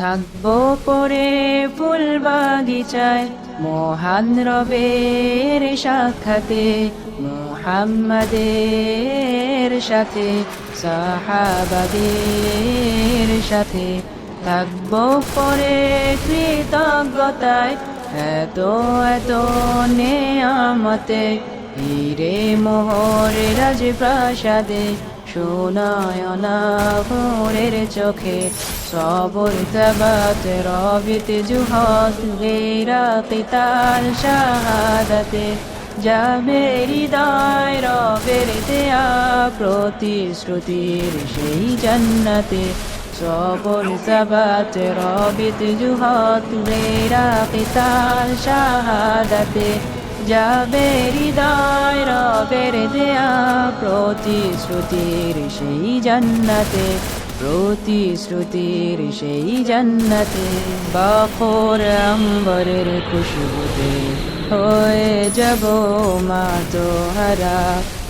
থাকব পরে ফুল বাগিচায় মহান রবের সাক্ষাতে, মুহাম্মাদের সাথে, সাহাবাদের সাথে থাকব পরে কৃতজ্ঞতায়, এত এত নেয়ামতে, হিরে মোহরে রাজপ্রাসাদে সোনায়না ভোরের চোখে সবর তবাত রবিত জুহাত গেরা কিতাল শাহাদাতে যাবে হৃদয় রবের দেয়া প্রতিশ্রুতির সেই জান্নাতে সবর তবাত রবিত জুহাত গেরা কিতাল শাহাদাতে যাবে হৃদয় রবের দেয়া প্রতিশ্রুতির সেই জান্নাতে, প্রতিশ্রুতির সেই জান্নাতে বাখর আম্বরের খুশবুতে হয়ে যাব মা তোহারা।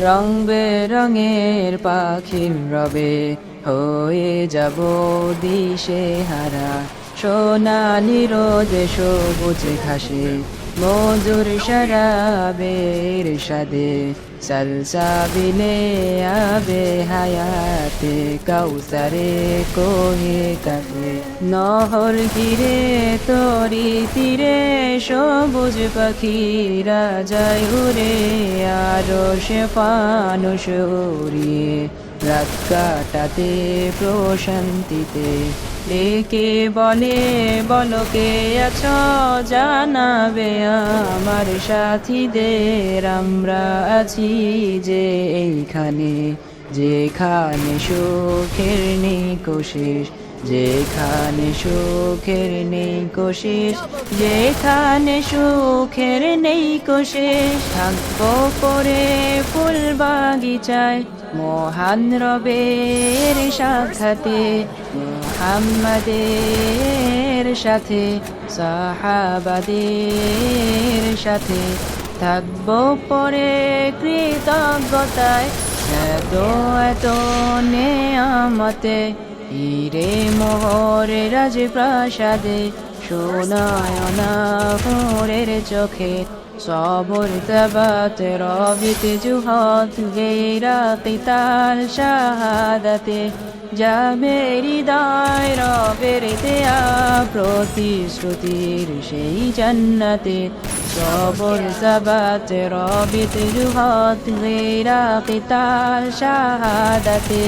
রং বেরঙের পাখির রবে হয়ে যাব দিশে হারা সোনালি রোদে সবুজ ঘাসে মধুর শরাবের সাদে সলসাবিলে আবে হায়াতে, কাউসারে কোহে কাফে নহর ঘিরে, তরি তীরে, সবুজ পাখিরা যায় উড়ে, আরও সে ফানুষ উড়িয়ে। রাত কাটাতে প্রশান্তিতে। একে বলে বলকে আছ? জানাবে আমার সাথীদের, আমরা আছি যে এইখানে। যেখানে সুখের নিকোশেষ যেখানে সুখের নেই কোশিস যেখানে সুখের নেই কোশিস থাকব পরে ফুল বাগিচায়, মহান রবের সাক্ষাতে মুহাম্মাদের সাথে, সাহাবাদের সাথে, থাকব পরে কৃতজ্ঞতায়, এত এত নেয়ামতে হিরে মোহরে রাজপ্রাসাদে সোনায়না ভোরের চোখে সবর তবাত রবিত জুহাত গেরা কিতাল শাহাদাতে যাবে হৃদয় রবের দেয়া প্রতিশ্রুতির সেই জান্নাতে সবর তবাত রবিত জুহাত গেরা কিতাল শাহাদাতে